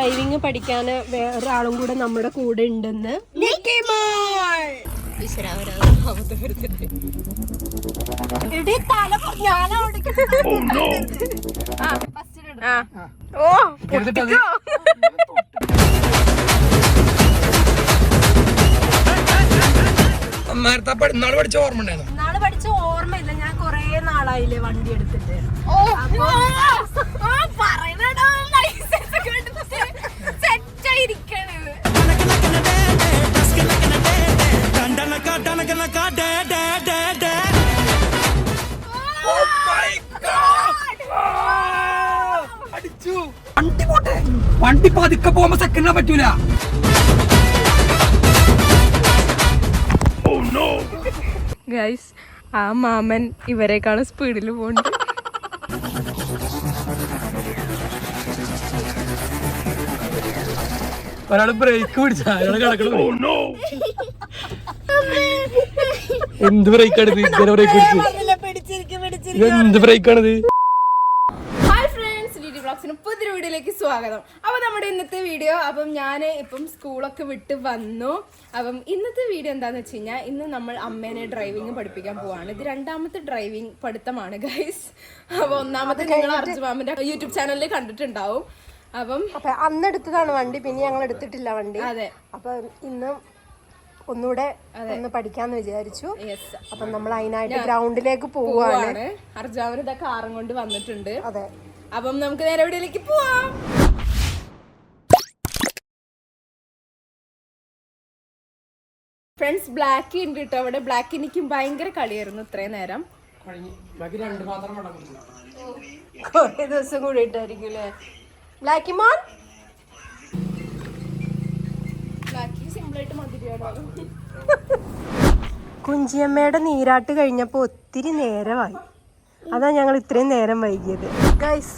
Driving പഠിക്കാൻ വേറൊരാളും കൂടെ നമ്മുടെ കൂടെ ഉണ്ടെന്ന്. ഇട്. ഓ നേരത്തെ പഠി- ഇന്നാൾ പഠിച്ച ഓർമ്മ ഉണ്ടായിരുന്നു? പഠിച്ച ഓർമ്മയില്ല ഞാൻ കൊറേ നാളായില്ലേ വണ്ടി എടുത്തിട്ട്. ഓ അടിച്ചു പോകുമ്പോ സെക്കൻഡിനെ പറ്റൂല. ഗൈസ് ആ മാമൻ ഇവരെക്കാളും സ്പീഡിൽ പോകുന്നുണ്ട് ഒരാൾ ബ്രേക്ക് പിടിച്ച അയാൾ കിടക്കണം. എന്ത് ബ്രേക്കാണ് ഇത്? ഇങ്ങനെ ബ്രേക്ക് പിടിച്ച്. ഇത് എന്ത് ബ്രേക്കാണിത് ഹായ് ഫ്രണ്ട്സ് ഡി ഡി ബ്ലോഗ്സിന് പുതിയൊരു വീഡിയോയിലേക്ക് സ്വാഗതം. അപ്പോൾ നമ്മുടെ ഇന്നത്തെ വീഡിയോ അപ്പം ഞാൻ ഇപ്പം സ്കൂളൊക്കെ വിട്ട് വന്നു. അപ്പം ഇന്നത്തെ വീഡിയോ എന്താന്ന് വെച്ച് കഴിഞ്ഞാൽ ഇന്ന് നമ്മൾ അമ്മേനെ ഡ്രൈവിംഗ് പഠിപ്പിക്കാൻ പോവാണ്. ഇത് രണ്ടാമത്തെ ഡ്രൈവിംഗ് പഠിത്തമാണ് ഗൈസ് അപ്പോൾ ഒന്നാമത്തെ നിങ്ങൾ അർജുമാമിന്റെ യൂട്യൂബ് ചാനലിൽ കണ്ടിട്ടുണ്ടാവും. അപ്പം അപ്പൊ അന്ന് എടുത്തതാണ് വണ്ടി പിന്നെ ഞങ്ങൾ എടുത്തിട്ടില്ല വണ്ടി. അതെ. അപ്പൊ ഇന്ന് ഒന്നുകൂടെ ഒന്ന് പഠിക്കാന്ന് വിചാരിച്ചു. അപ്പൊ നമ്മൾ അതിനായിട്ട് ഗ്രൗണ്ടിലേക്ക് പോവുകയാണ് പോവാണ്. അർജാവിന് ഇതൊക്കെ കാറും കൊണ്ട് വന്നിട്ടുണ്ട്. അതെ. അപ്പം നമുക്ക് നേരെ വീഡിയോയിലേക്ക് പോവാം. ഫ്രണ്ട്സ് ബ്ലാക്ക് ഉണ്ട് കേട്ടോ അവിടെ ബ്ലാക്ക് എനിക്കും ഭയങ്കര കളിയായിരുന്നു ഇത്രയും നേരം. കൊറേ ദിവസം കൂടി ഇട്ടായിരിക്കും അല്ലേ ബ്ലാക്കി മോൻ ബ്ലാക്ക് സിമ്പിളായിട്ട് മധുരമാണ് കുഞ്ചിയമ്മയുടെ നീരാട്ട് കഴിഞ്ഞപ്പോ ഒത്തിരി നേരമായി. അതാ ഞങ്ങൾ ഇത്രയും നേരം വൈകിയത്. ഗൈസ്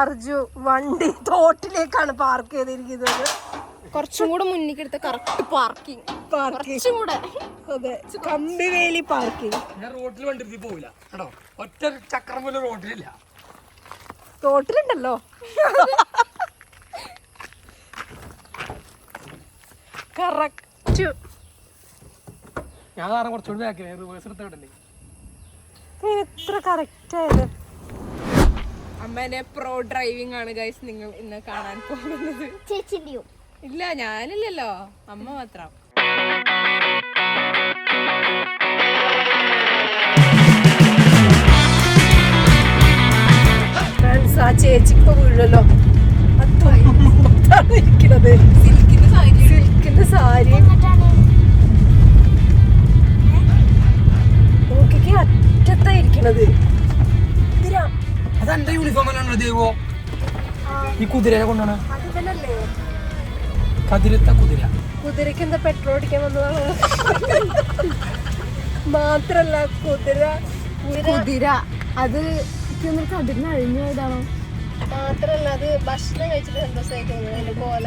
അർജു വണ്ടി തോട്ടിലേക്കാണ് പാർക്ക് ചെയ്തിരിക്കുന്നത്. കുറച്ചും കൂടെ മുന്നിൽ എടുത്ത കറക്റ്റ് പാർക്കിംഗ് പാർക്കിംഗ് കൂടെ. അതെ കമ്പിവേലി പാർക്കിംഗ് ഞാൻ റോട്ടിൽ വണ്ടി പോവില്ല. കേട്ടോ ഒറ്റ ചക്രം പോലും റോട്ടിലില്ല. തോട്ടിലുണ്ടല്ലോ. കറക്റ്റ് ഞാൻ കാരണം കുറച്ചുകൂടി ബാക്കിലെ റിവേഴ്സ് എടുത്ത എത്ര കറക്റ്റ് ആയത്? അമ്മേനെ പ്രോ ഡ്രൈവിംഗ് ആണ് ഗൈസ് നിങ്ങൾ ഇന്ന് കാണാൻ പോകുന്നത്. ചേച്ചിന്റെയും ഇല്ല ഞാനില്ലല്ലോ. അമ്മ മാത്രം. ആ ചേച്ചിക്ക് വീഴല്ലോ. ഈ കുതിരയെ കൊണ്ടാണ് കതിരത്ത കുതിര. കുതിരക്ക് എന്താ പെട്രോൾ അടിക്കാൻ വന്നതാണ്? മാത്രല്ല കുതിര കുതിര. അത് കതിരിനെ അഴിഞ്ഞു പോയതാണോ? മാത്രല്ല അത് ഭക്ഷണം കഴിച്ചിട്ട് സന്തോഷമായിട്ട് അതിന്റെ കോല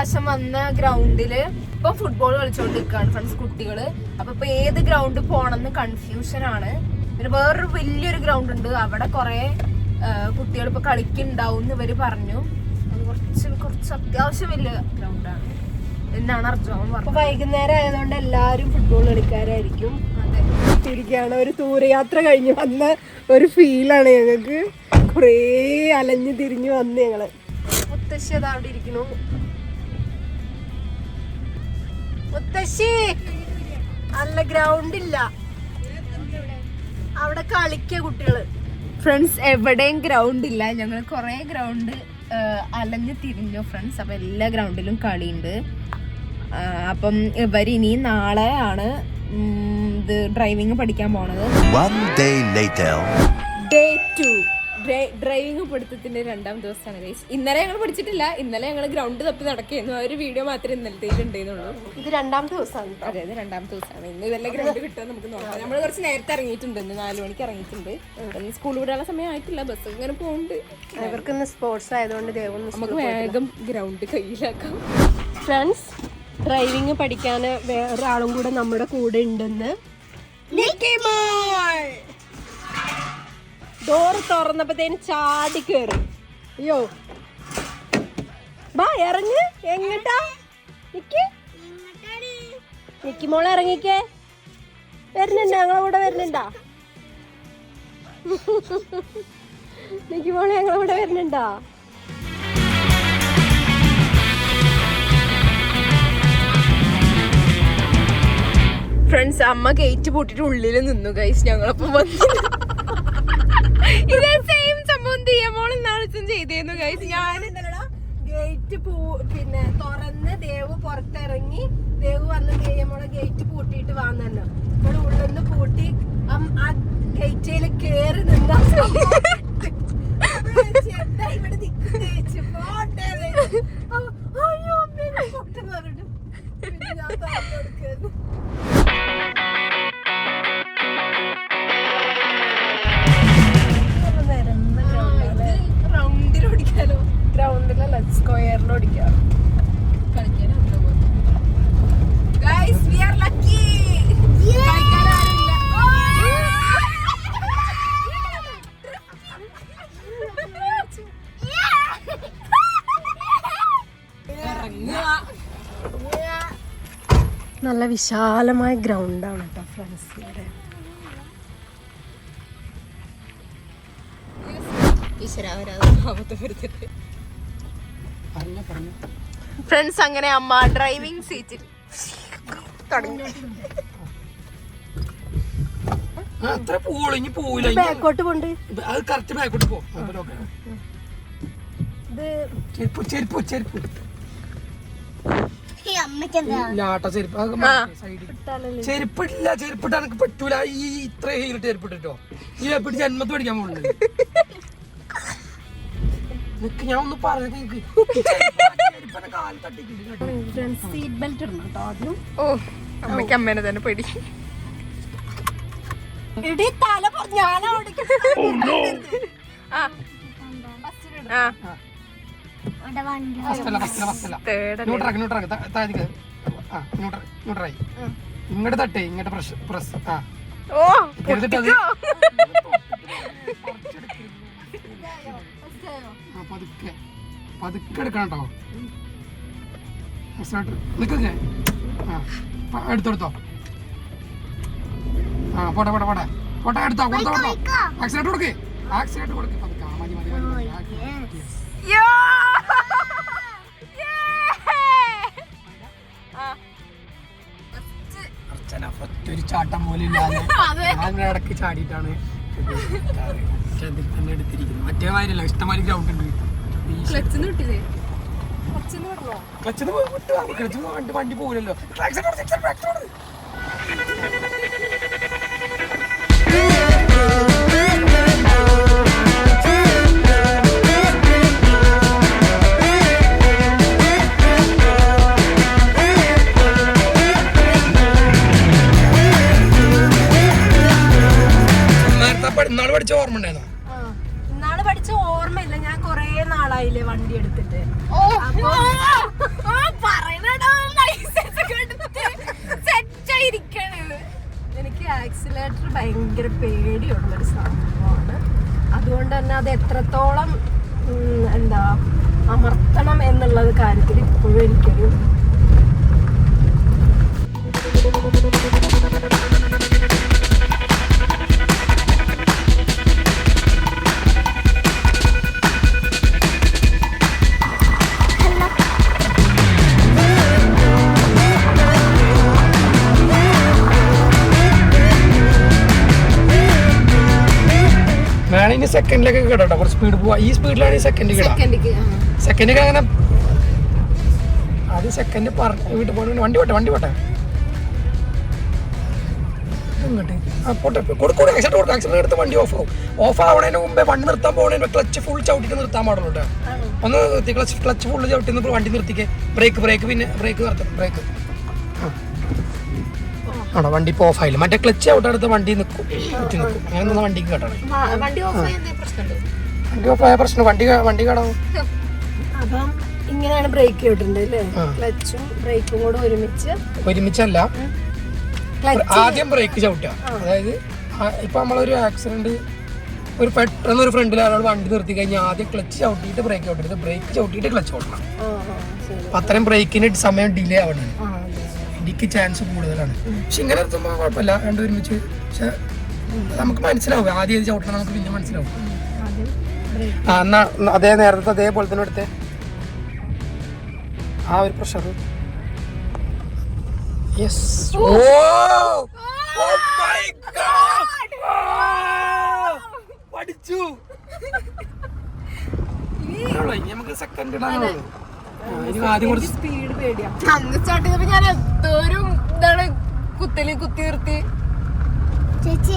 പ്രാവശ്യം വന്ന ഗ്രൗണ്ടിൽ ഇപ്പൊ ഫുട്ബോൾ കളിച്ചോണ്ട് നിൽക്കുകയാണ് ഫ്രണ്ട്സ് കുട്ടികൾ. അപ്പൊ ഇപ്പൊ ഏത് ഗ്രൗണ്ട് പോണെന്ന് കൺഫ്യൂഷൻ ആണ്. പിന്നെ വേറൊരു വലിയൊരു ഗ്രൗണ്ട് ഉണ്ട്. അവിടെ കുറെ കുട്ടികൾ ഇപ്പൊ കളിക്കുന്നുണ്ടാവും എന്ന് ഇവർ പറഞ്ഞു. കുറച്ച് കുറച്ച് അത്യാവശ്യം വലിയ ഗ്രൗണ്ടാണ് എന്നാണ് അർജുൻ അപ്പൊ പറഞ്ഞത്. വൈകുന്നേരം ആയതുകൊണ്ട് എല്ലാരും ഫുട്ബോൾ കളിക്കാരായിരിക്കും. അതെ. ഇരിക്കുകയാണ് ഒരു ദൂരയാത്ര കഴിഞ്ഞ് വന്ന ഒരു ഫീലാണ് ഞങ്ങൾക്ക് കുറേ അലഞ്ഞു തിരിഞ്ഞു വന്ന് ഞങ്ങൾ. മുത്തശ്ശി അത് അവിടെ ഇരിക്കണു മുത്തശ്ശി അല്ല ഗ്രൗണ്ട് ഇല്ല. അവിടെ കളിക്ക കുട്ടികൾ. ഫ്രണ്ട്സ് എവിടെയും ഗ്രൗണ്ട് ഇല്ല. ഞങ്ങൾ കുറേ ഗ്രൗണ്ട് അലഞ്ഞു തിരിഞ്ഞു ഫ്രണ്ട്സ് അപ്പം എല്ലാ ഗ്രൗണ്ടിലും കളിയുണ്ട്. അപ്പം ഇവർ ഇനി നാളെ ആണ് ഇത് ഡ്രൈവിംഗ് പഠിക്കാൻ പോണത്. One day later. Day driving പഠിത്തത്തിന്റെ രണ്ടാം ദിവസമാണ് ഗൈസ് ഇന്നലെ ഞങ്ങൾ പഠിച്ചിട്ടില്ല. ഇന്നലെ ഞങ്ങൾ ഗ്രൗണ്ട് തപ്പി നടക്കുന്നു ആ ഒരു വീഡിയോ മാത്രമേ ഇന്നലത്തേക്ക് ഉണ്ടായിരുന്നുള്ളൂ. ഇത് രണ്ടാമത്തെ ദിവസമാണ് അതെ ഇത് രണ്ടാമത്തെ ദിവസമാണ്. ഇന്ന് ഇതെല്ലാം ഗ്രൗണ്ട് കിട്ടുക നമുക്ക് നോക്കാം. നമ്മൾ കുറച്ച് നേരത്തെ ഇറങ്ങിയിട്ടുണ്ട്. ഇന്ന് നാല് മണിക്ക് ഇറങ്ങിയിട്ടുണ്ട്. സ്കൂൾ വിടാനുള്ള സമയം ആയിട്ടില്ല. ബസ് ഇങ്ങനെ പോകുന്നുണ്ട് ഇവർക്ക് ഇന്ന് സ്പോർട്സ് ആയതുകൊണ്ട് ദേവം നമുക്ക് വേഗം ഗ്രൗണ്ട് കയ്യിലാക്കാം. ഫ്രണ്ട്സ് ഡ്രൈവിംഗ് പഠിക്കാൻ വേറൊരാളും കൂടെ നമ്മുടെ കൂടെ ഉണ്ടെന്ന് ഡോറ് തുറന്നപ്പോഴത്തേന് ചാടി കയറി അയ്യോ. ബാ ഇറങ്ങ്. എങ്ങട്ടാ? നിക്ക്. മോളെ ഇറങ്ങിക്കേ. വരുന്നുണ്ട്. ഞങ്ങളെ കൂടെ വരുന്നുണ്ടാ? നിക്കി മോളെ ഞങ്ങളെ കൂടെ വരുന്നുണ്ടാ? ഫ്രണ്ട്സ് അമ്മ ഗേറ്റ് പൂട്ടിട്ട് ഉള്ളിൽ നിന്നു ഗൈസ് ഞങ്ങളപ്പം വന്നു ഇന്നാണ് ചെയ്തേന്നു ഗൈസ് ഞാൻ ഗേറ്റ് പൂ പിന്നെ തുറന്ന് ദേവ് പുറത്തിറങ്ങി. ദേവ് വന്ന് നമ്മളെ ഗേറ്റ് പൂട്ടിയിട്ട് വാന്നല്ലോ. ഇവിടെ ഉള്ളിന്ന് പൂട്ടി ആ ഗേറ്റിൽ കേറി നിന്നാ. ഇവിടെ നല്ല വിശാലമായ ഗ്രൗണ്ടാണ് കേട്ടോ ഫ്രണ്ട്സ് ഇവിടെ. ഫ്രണ്ട്സ് അങ്ങനെ അമ്മ ഡ്രൈവിംഗ് സീറ്റിൽ തുടങ്ങി. ബാക്കോട്ട് പോണ്ട്. അത് കറക്റ്റ് ബാക്കോട്ട് പോ. ചെരുപ്പ് ചെരുപ്പ് ചെരുപ്പ്. ലാട്ട ചെരുപ്പ് ചെരുപ്പിട്ടില്ല ചെരുപ്പിട്ട് എനിക്ക് പറ്റൂല. ഈ ഇത്ര ഹീലിട്ട് ചെരുപ്പിട്ടോ ഈ എപ്പിട്ട് ജന്മത്ത് പഠിക്കാൻ പോകുന്നത് നിക്ക് ഞാൻ ഒന്ന് പറഞ്ഞു സീറ്റ് ബെൽറ്റ് ഇടണം കേട്ടോ ആദ്യം. ഓ അമ്മയ്ക്ക് അമ്മേനെ തന്നെ പേടി. തല പൊ- ഞാനാ ഓടിക്കുന്നത്. ആ. ആ. ന്യൂട്രായി ഇങ്ങോട്ട് തട്ടേ ഇങ്ങോട്ട് പ്രസ് ആ. അത്? പതുക്കെ. പതുക്കെ എടുക്കണം കേട്ടോ. സ്റ്റാർട്ട് ആ എടുത്തെടുത്തോ ആ പോട്ടെ പോട്ടെ പോട്ടെ. പോട്ടെ എടുത്തോ കൊടുത്തോ കൊടുത്തോ. ആക്സിഡന്റ് കൊടുക്കേ. ആക്സിഡന്റ് കൊടുക്കേ. പതുക്കെ. ആ, മതി മതി മതി, ഒരു ചാട്ടം പോലും ഇല്ലാതെ ഞാൻ ഇടയ്ക്ക് ചാടിയിട്ടാണ് പക്ഷെ അതിൽ തന്നെ എടുത്തിരിക്കുന്നത് മറ്റേ മാതിരിയല്ല ഇഷ്ടമായി ഗ്രൗണ്ട് ഉണ്ട്. ക്ലച്ചിന്ന് വിട്ട്? വണ്ടി പോകില്ലല്ലോ ഇന്നാൾ പഠിച്ച ഓർമ്മ ഉണ്ടായിരുന്നോ? ആ. ഇന്നാൾ പഠിച്ച ഓർമ്മയില്ല. ഞാൻ കൊറേ നാളായില്ലേ വണ്ടി എടുത്തിട്ട്. എനിക്ക് ആക്സിലേറ്റർ ഭയങ്കര പേടിയുള്ളൊരു സംഭവമാണ്. അതുകൊണ്ട് തന്നെ അത് എത്രത്തോളം എന്താ അമർത്തണം എന്നുള്ളത് കാര്യത്തിൽ ഇപ്പോഴും എനിക്കൊരു സെക്കൻഡിലൊക്കെ കിടട്ടോ. കുറച്ച് സ്പീഡ് പോവാ. ഈ സ്പീഡിലാണെങ്കിൽ സെക്കൻഡ് കിടാം. സെക്കൻഡ് അങ്ങനെ അത് സെക്കൻഡ് പറഞ്ഞു വീട്ടിൽ പോകണമെങ്കിൽ വണ്ടി പോട്ടെ വണ്ടി പോട്ടെ. ഇങ്ങോട്ട്. ആ പോട്ടെ. കൊടുക്കൂടെ ആക്സിഡന്റ് കൊടുക്കും ആക്സിഡന്റ് എടുത്ത് വണ്ടി ഓഫ് ആവും. ഓഫ് ആവണതിന് മുമ്പേ വണ്ടി നിർത്താൻ പോകണതിന് ക്ലച്ച് ഫുൾ ചവിട്ടിട്ട് നിർത്താൻ പാടുള്ളൂ കേട്ടോ ഒന്ന് നിർത്തി ക്ലച്ച് ക്ലച്ച് ഫുൾ ചവിട്ടി വണ്ടി നിർത്തിക്കേ. ബ്രേക്ക് ബ്രേക്ക് പിന്നെ ബ്രേക്ക് നിർത്തണം ബ്രേക്ക് ആണോ? വണ്ടി ഇപ്പോൾ ഓഫായില്ല മറ്റേ ക്ലച്ച് ചവിട്ടെടുത്ത് വണ്ടി നിൽക്കും നിൽക്കും അങ്ങനെ നിന്ന് വണ്ടിക്ക് കേട്ടോ വണ്ടി ഓഫ് ചെയ്യുന്ന പ്രശ്നമുണ്ടോ? വണ്ടി ഓഫ് ആയ പ്രശ്നം. വണ്ടി വണ്ടി കടവും. അപ്പം ഇങ്ങനെയാണ് ബ്രേക്ക് അല്ലേ? ക്ലച്ചും ബ്രേക്കും കൂടെ ഒരുമിച്ച് ഒരുമിച്ചല്ല. ആദ്യം ബ്രേക്ക് ചവിട്ടുക. അതായത് ഇപ്പൊ നമ്മളൊരു ആക്സിഡന്റ് ഒരു പെട്ടെന്ന് ഒരു ഫ്രണ്ടിൽ ഒരാൾ വണ്ടി നിർത്തി കഴിഞ്ഞാൽ ആദ്യം ക്ലച്ച് ചവിട്ടിയിട്ട് ബ്രേക്ക് ചവിട്ടിട്ട് ബ്രേക്ക് ചവിട്ടിയിട്ട് ക്ലച്ച് ഓടണം. അപ്പൊ അത്രയും ബ്രേക്കിന് സമയം ഡിലേ ആവണം. ആ ഇടിക്ക് ചാൻസ് കൂടുതലാണ്. പക്ഷെ ഇങ്ങനെ എത്തുമ്പോൾ കുഴപ്പമില്ല. രണ്ടും ഒരുമിച്ച്. പക്ഷെ നമുക്ക് മനസ്സിലാവും. ആദ്യം ഏത് ചവിട്ടണം നമുക്ക് പിന്നെ മനസ്സിലാവും. ആ എന്നാ അതേ നേരത്തെ അതേപോലെ തന്നെ എടുത്തേ. ആ ഒരു pressure yes oh! My god പഠിച്ചു. ഇത്രയുള്ളൂ. നമുക്ക് സെക്കൻഡ് ഇടാനുള്ളൂ. ആ, ഇനി ആദ്യം കുറച്ച് സ്പീഡ് പേടിയാ. അന്ന് സ്റ്റാർട്ട് ചെയ്തപ്പോ ഞാൻ എന്തോരം ഇതാണ് കുത്തൽ കുത്തി നിർത്തി. ചേച്ചി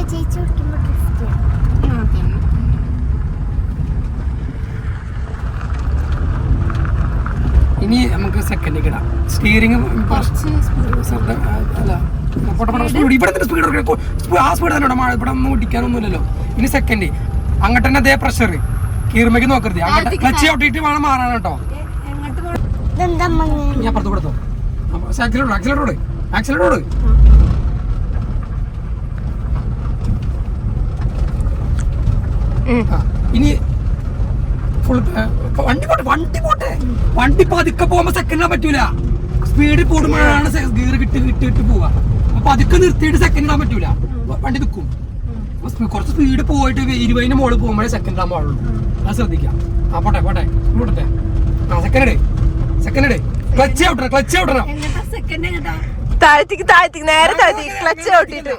ഇനി നമുക്ക് സെക്കൻഡിലേക്ക് ഇടാം. സ്റ്റിയറിംഗ് അല്ല. സ്പീഡ് ഇവിടെ തന്നെ സ്പീഡ് ആ സ്പീഡ് തന്നെ മഴ ഇവിടെ ഒന്നും ഓടിക്കാനൊന്നുമില്ലല്ലോ ഇനി സെക്കൻഡ് അങ്ങോട്ട് തന്നെ അതേ പ്രഷർ കീർമയ്ക്ക് നോക്കരുത്. അങ്ങോട്ട് ക്ലച്ച് ചവിട്ടിയിട്ട് വേണം മാറാൻ കേട്ടോ എങ്ങോട്ട് പോകണം ഇതെന്താ മങ്ങ ഞാൻ അപ്പുറത്ത് കൊടുത്തോ. ആക്സിലേറ്റർ ആക്സിലേറ്റർ ആക്സിലേറ്റർ ഇനി ഫുൾ വണ്ടി പോട്ടെ വണ്ടി പോട്ടെ. വണ്ടി പതുക്കെ പോകുമ്പോ സെക്കൻഡ് ഇടാൻ പറ്റൂല. സ്പീഡിൽ കൂടുമ്പോഴാണ് ഗീർ കിട്ടി കിട്ടി കിട്ടി പോവുക. അപ്പൊ അതൊക്കെ നിർത്തിയിട്ട് സെക്കൻഡ് ഇടാൻ പറ്റൂല. വണ്ടി നിൽക്കും കുറച്ച് സ്പീഡ് പോയിട്ട് ഇരുപതിന് മുകളിൽ പോകുമ്പോഴേ സെക്കൻഡ് ഇടാൻ പാടുള്ളൂ. അത് ശ്രദ്ധിക്കാം ആ പോട്ടെ പോട്ടെ. ഇങ്ങോട്ടെ ആ സെക്കൻഡ് ഇടേ. സെക്കൻഡ് ക്ലച്ച് ഔട്ടണം ക്ലച്ച് ഔട്ടണം താഴത്തേക്ക് താഴ്ത്തിക്ക് താഴ്ത്തിക്ക് നേരെ താഴ്ത്തി ക്ലച്ച് ചവിട്ടിട്ട്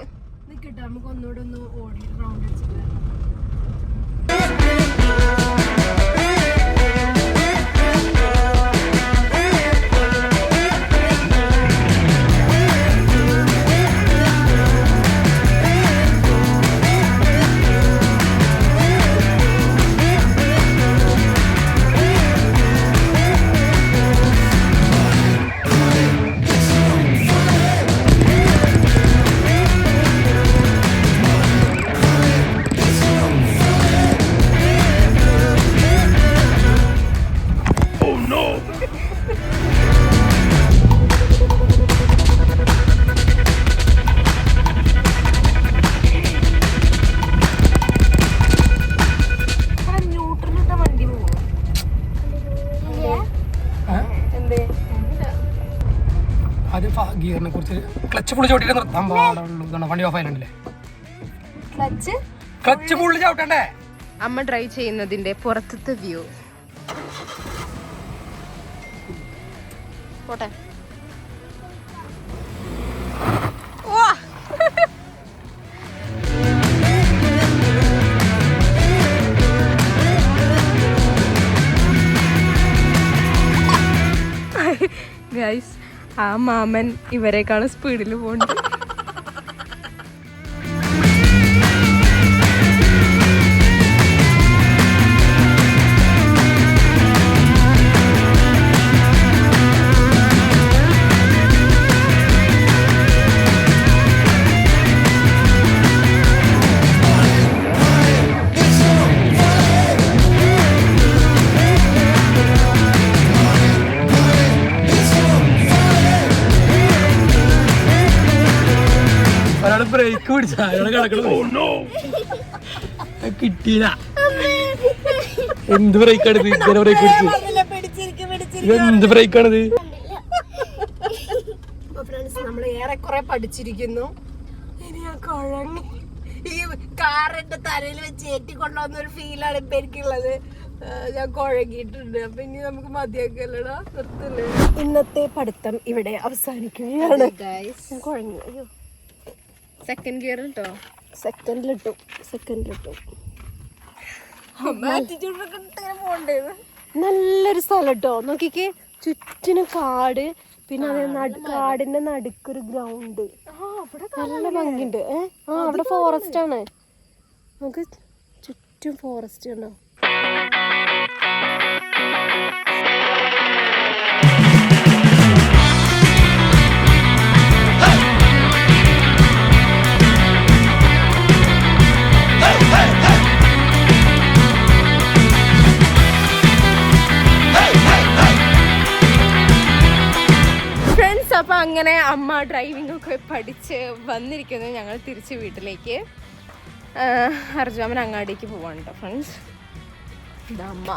ആദ്യം ഗിയറിനെ കുറിച്ച് ക്ലച്ച് ഫുള്ള് ചവിട്ടിട്ട് നിർത്താൻ പാടുള്ളൂ ഇതാണ് വണ്ടി ഓഫ് ആയില്ലേ ക്ലച്ച്? Clutch full ചവിട്ടണ്ടേ? അമ്മ ഡ്രൈവ് ചെയ്യുന്നതിന്റെ പുറത്തത്തെ വ്യൂ പോട്ടെ. ഗൈസ് ആ മാമൻ ഇവരെക്കാളും സ്പീഡിൽ പോകുന്നുണ്ട് പിടിച്ച? അയാൾ കിടക്കണം കിട്ടിയില്ല എന്ത് ബ്രേക്കാണിത് ഇങ്ങനെ ബ്രേക്ക് പിടിച്ചു ഇത് എന്ത് ബ്രേക്കാണിത് ഫ്രണ്ട്സ് നമ്മൾ ഏറെക്കുറെ പഠിച്ചിരിക്കുന്നു. ഇനി ആ കുഴങ്ങി. ഈ കാറിന്റെ തലയിൽ വെച്ച് ഏറ്റിക്കൊണ്ടുവന്ന ഒരു ഫീലാണ് ഇപ്പൊ എനിക്കുള്ളത്. ഞാൻ കുഴങ്ങിയിട്ടുണ്ട്. അപ്പൊ ഇനി നമുക്ക് മതിയാക്കല്ലടാ നിർത്തല്ലേ? ഇന്നത്തെ പഠിത്തം ഇവിടെ അവസാനിക്കുകയാണ്. ഞാൻ കുഴങ്ങി. അയ്യോ. സെക്കൻഡ് ഗിയർ കേട്ടോ സെക്കൻഡിലിട്ടു സെക്കൻഡിലിട്ടു നല്ലൊരു സ്ഥലം കേട്ടോ നോക്കിക്കേ ചുറ്റിനും കാട് പിന്നെ അതേ കാടിന്റെ നടുക്കൊരു ഗ്രൗണ്ട് നല്ല ഭംഗിയുണ്ട്. ഏഹ് ആ അവിടെ ഫോറസ്റ്റ് ആണ്. നമുക്ക് ചുറ്റും ഫോറസ്റ്റ് ഉണ്ടോ അമ്മ ഡ്രൈവിംഗ് ഒക്കെ പഠിച്ച് വന്നിരിക്കുന്നു ഞങ്ങൾ തിരിച്ച് വീട്ടിലേക്ക്. അർജുമൻ അങ്ങാടിക്ക് പോവാണ് കേട്ടോ ഫ്രണ്ട്സ് ഇതാ അമ്മ.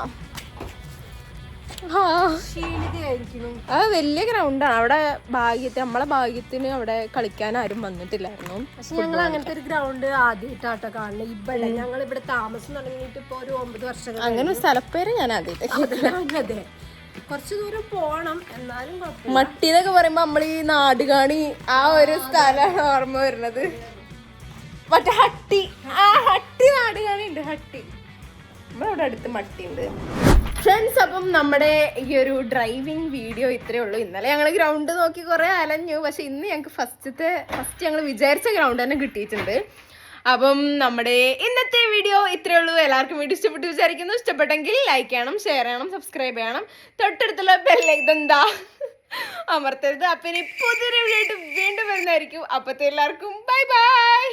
ആ. ക്ഷീണിതയായിരിക്കുന്നു അത് വലിയ ഗ്രൗണ്ടാണ് അവിടെ ഭാഗ്യത്തിന് നമ്മളെ ഭാഗ്യത്തിന് അവിടെ കളിക്കാൻ ആരും വന്നിട്ടില്ലായിരുന്നു. പക്ഷെ ഞങ്ങൾ അങ്ങനത്തെ ഒരു ഗ്രൗണ്ട് ആദ്യമായിട്ടാട്ടോ കാണുന്നത് ഇവിടെ ഞങ്ങൾ ഇവിടെ താമസം തുടങ്ങിയിട്ട് ഇപ്പൊ ഒരു ഒമ്പത് വർഷം അങ്ങനെ സ്ഥലപ്പേര് ഞാൻ ആദ്യമായിട്ട് അതെ. കുറച്ച് ദൂരം പോണം എന്നാലും മട്ടി എന്നൊക്കെ പറയുമ്പോ നമ്മൾ ഈ നാടുകാണി ആ ഒരു സ്ഥലമാണ് ഓർമ്മ വരുന്നത്. മറ്റേ ഹട്ടി. ആ ഹട്ടി നാടുകാണി ഉണ്ട് ഹട്ടി. നമ്മളവിടെ അടുത്ത് മട്ടി ഉണ്ട്. ഫ്രണ്ട്സ് അപ്പം നമ്മുടെ ഈ ഒരു ഡ്രൈവിംഗ് വീഡിയോ ഇത്രയേ ഉള്ളൂ. ഇന്നലെ ഞങ്ങൾ ഗ്രൗണ്ട് നോക്കി കുറേ അലഞ്ഞു. പക്ഷെ ഇന്ന് ഞങ്ങൾക്ക് ഫസ്റ്റത്തെ ഫസ്റ്റ് ഞങ്ങൾ വിചാരിച്ച ഗ്രൗണ്ട് തന്നെ കിട്ടിയിട്ടുണ്ട്. അപ്പം നമ്മുടെ ഇന്നത്തെ വീഡിയോ ഇത്രയേ ഉള്ളൂ. എല്ലാവർക്കും വീഡിയോ ഇഷ്ടപ്പെട്ടു വിചാരിക്കുന്നു. ഇഷ്ടപ്പെട്ടെങ്കിൽ ലൈക്ക് ചെയ്യണം ഷെയർ ചെയ്യണം സബ്സ്ക്രൈബ് ചെയ്യണം. തൊട്ടടുത്തുള്ള ബെല്ല ഇതെന്താ അമർത്തരുത്. അപ്പം ഇനി പുതിയൊരു വീഡിയോ വീണ്ടും വരുന്നതായിരിക്കും. അപ്പത്തെ എല്ലാവർക്കും ബൈ ബൈ